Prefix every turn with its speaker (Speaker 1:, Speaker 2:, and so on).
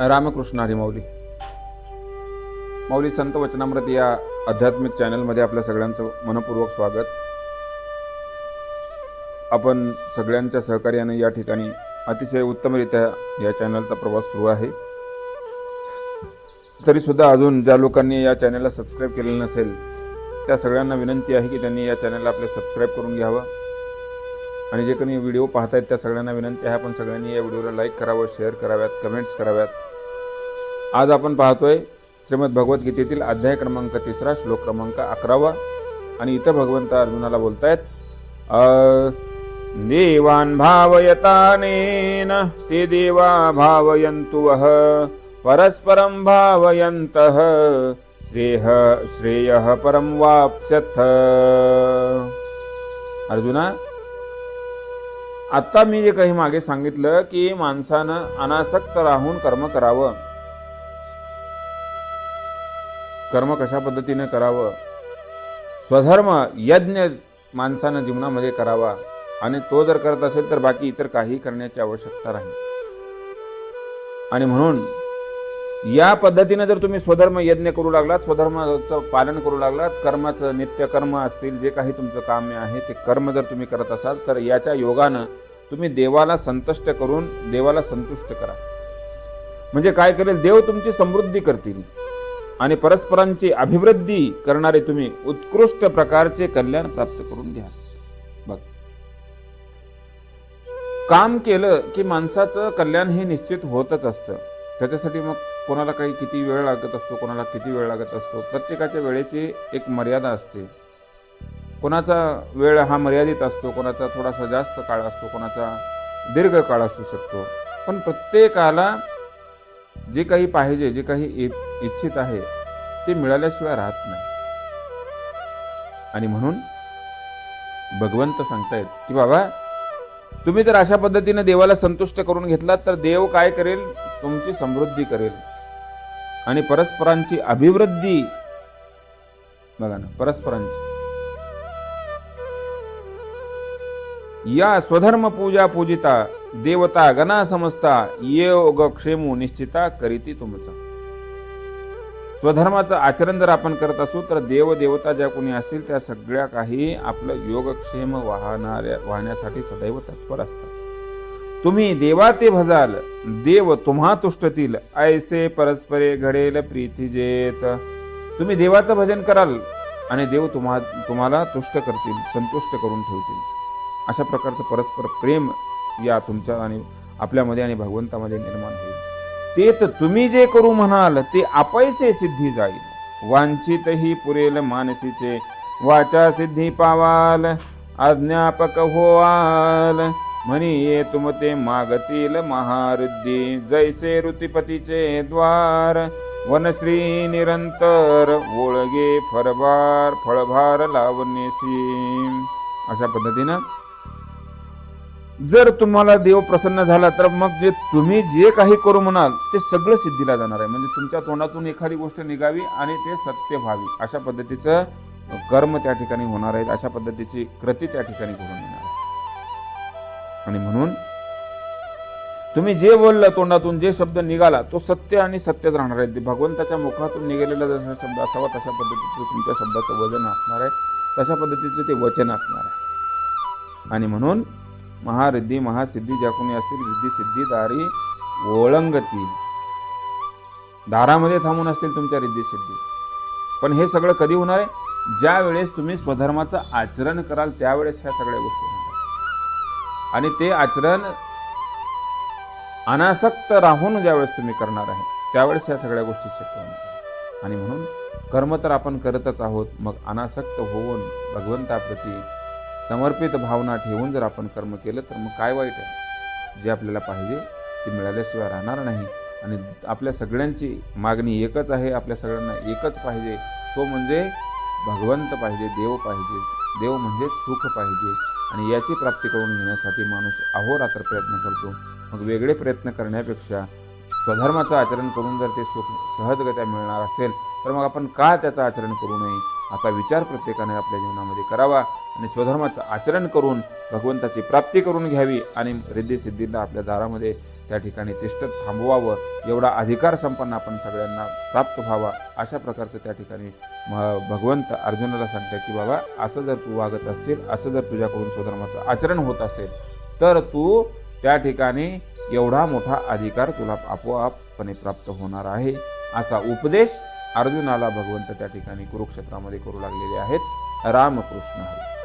Speaker 1: रामकृष्ण हरी माऊली माऊली संत वचनामृत या आध्यात्मिक चॅनलमध्ये आपल्या सगळ्यांचं मनपूर्वक स्वागत. आपण सगळ्यांच्या सहकार्याने या ठिकाणी अतिशय उत्तमरित्या या चॅनलचा प्रवास सुरू आहे. तरीसुद्धा अजून ज्या लोकांनी या चॅनलला सबस्क्राईब केलेलं नसेल त्या सगळ्यांना विनंती आहे की त्यांनी या चॅनलला आपले सबस्क्राईब करून घ्यावं. आणि जे कोणी व्हिडिओ पाहतायत त्या सगळ्यांना विनंती आहे आपण सगळ्यांनी या व्हिडिओला लाईक करावं शेअर कराव्यात कमेंट्स कराव्यात. आज आपण पाहतोय श्रीमद भगवद्गीतेतील अध्याय क्रमांक तिसरा श्लोक क्रमांक अकरावा. आणि इथं भगवंत अर्जुनाला बोलतायत देवान भावयतानेन ते देवा भावयंतु वह परस्परं भावयन्तः श्रेय श्रेयः परं वाप्स्यथ. अर्जुना आत्ता मी जे काही मागे सांगितलं की माणसानं अनासक्त राहून कर्म करावं. कर्म कशा पद्धतीने करावं? स्वधर्म यज्ञ माणसानं जीवनामध्ये करावा आणि तो जर करत असेल तर बाकी इतर काही करण्याची आवश्यकता राहील. आणि म्हणून या पद्धतीनं जर तुम्ही स्वधर्म यज्ञ करू लागलात स्वधर्माचं पालन करू लागलात कर्माचं नित्य कर्म असतील जे काही तुमचं काम्य आहे ते कर्म जर तुम्ही करत असाल तर याच्या योगानं तुम्ही देवाला संतुष्ट करून देवाला संतुष्ट करा. म्हणजे काय करेल? देव तुमची समृद्धी करतील. आणि परस्परांची अभिवृद्धी करणारे तुम्ही उत्कृष्ट प्रकारचे कल्याण प्राप्त करून घ्या. बघ. काम केलं की माणसाचं कल्याण हे निश्चित होतच असतं. त्याच्यासाठी मग कोणाला काही किती वेळ लागत असतो कोणाला किती वेळ लागत असतो? प्रत्येकाच्या वेळेची एक मर्यादा असते. कोणाचा वेळ हा मर्यादित असतो कोणाचा थोडासा जास्त काळ असतो कोणाचा दीर्घ काळ असू शकतो. पण प्रत्येकाला जे काही पाहिजे जे काही इच्छित आहे ते मिळाल्याशिवाय राहत नाही. आणि म्हणून भगवंत सांगतायत की बाबा तुम्ही जर अशा पद्धतीने देवाला संतुष्ट करून घेतलात तर देव काय करेल? तुमची समृद्धी करेल. आणि परस्परांची अभिवृद्धी बघा ना परस्परांची. या स्वधर्म पूजा पूजिता देवता गणा समजता योग क्षेमू निश्चिता करीती तुमचा. स्वधर्माचं आचरण जर आपण करत असू तर देवदेवता ज्या कोणी असतील त्या सगळ्या काही आपलं योगक्षेम वाहणाऱ्या वाहण्यासाठी सदैव तत्पर असतात. तुम्ही देवा ते भजाल देव तुम्हा तुष्टतील ऐसे परस्परे घडेल प्रीतीजेत तुम्ही देवाचं भजन कराल आणि देव तुम्हा तुम्हाला तुष्ट करतील संतुष्ट करून ठेवतील. अशा प्रकारचं परस्पर प्रेम या तुमच्या आणि आपल्यामध्ये आणि भगवंतामध्ये निर्माण होईल. ते तर तुम्ही जे करू म्हणाल ते अपैसे सिद्धी जाईल. वांछित ही पुरेल मानसीचे वाचा सिद्धी पावाल अज्ञापक होवाल. म्हणी तुम ते मागतील महारुद्धी जैसे ऋतिपतीचे द्वार. वनश्री निरंतर ओळगे फरभार फळभार लावणेसी. अशा पद्धतीनं जर तुम्हाला देव प्रसन्न झाला तर मग जे तुम्ही जे काही करू म्हणाल ते सगळं सिद्धीला जाणार आहे. म्हणजे तुमच्या तोंडातून एखादी गोष्ट निघावी आणि ते सत्य व्हावी. अशा पद्धतीचं कर्म त्या ठिकाणी होणार आहेत. अशा पद्धतीची कृती त्या ठिकाणी घडून येणार आहे. आणि म्हणून तुम्ही जे बोललं तोंडातून जे शब्द निघाला तो सत्य आणि सत्यच राहणार आहे. भगवंताच्या मुखातून निघालेला जसा शब्द असावा तशा पद्धतीचं तुमच्या शब्दाचं वजन असणार आहे. तशा पद्धतीचं ते वचन असणार आहे. आणि म्हणून महारिद्धी महासिद्धी ज्या कोणी असतील रिद्धी सिद्धी दारी ओळंगती. दारामध्ये थांबून असतील तुमच्या रिद्धी सिद्धी. पण हे सगळं कधी होणार आहे? ज्या वेळेस तुम्ही स्वधर्माचं आचरण कराल त्यावेळेस ह्या सगळ्या गोष्टी होणार आणि ते आचरण अनासक्त राहून ज्यावेळेस तुम्ही करणार आहे त्यावेळेस ह्या सगळ्या गोष्टी शक्य होणार आणि म्हणून कर्म तर आपण करतच आहोत मग अनासक्त होऊन भगवंताप्रती समर्पित भावना ठेवून जर आपण कर्म केलं तर मग काय वाईट आहे? जे आपल्याला पाहिजे ते मिळाल्याशिवाय राहणार नाही. आणि आपल्या सगळ्यांची मागणी एकच आहे आपल्या सगळ्यांना एकच पाहिजे. तो म्हणजे भगवंत पाहिजे देव पाहिजे. देव म्हणजे सुख पाहिजे. आणि याची प्राप्ती करून घेण्यासाठी माणूस अहोरात्र प्रयत्न करतो. मग वेगळे प्रयत्न करण्यापेक्षा स्वधर्माचं आचरण करून जर ते सुख सहजगत्या मिळणार असेल तर मग आपण का त्याचं आचरण करू नये? असा विचार प्रत्येकाने आपल्या जीवनामध्ये करावा. आणि स्वधर्माचं आचरण करून भगवंताची प्राप्ती करून घ्यावी आणि रिद्धी सिद्धीला आपल्या दारामध्ये त्या ठिकाणी तिष्ठत थांबवावं एवढा अधिकार संपन्न आपण सगळ्यांना प्राप्त व्हावा अशा प्रकारचं त्या ठिकाणी म- भगवंत अर्जुनाला सांगतात की बाबा असं जर तू वागत असशील असं जर तुझ्याकडून स्वधर्माचं आचरण होत असेल तर तू त्या ठिकाणी एवढा मोठा अधिकार तुला आपोआपपणे प्राप्त होणार आहे. असा उपदेश अर्जुनाला भगवंत त्या ठिकाणी कुरुक्षेत्रामध्ये करू लागलेले आहेत. रामकृष्ण हरी.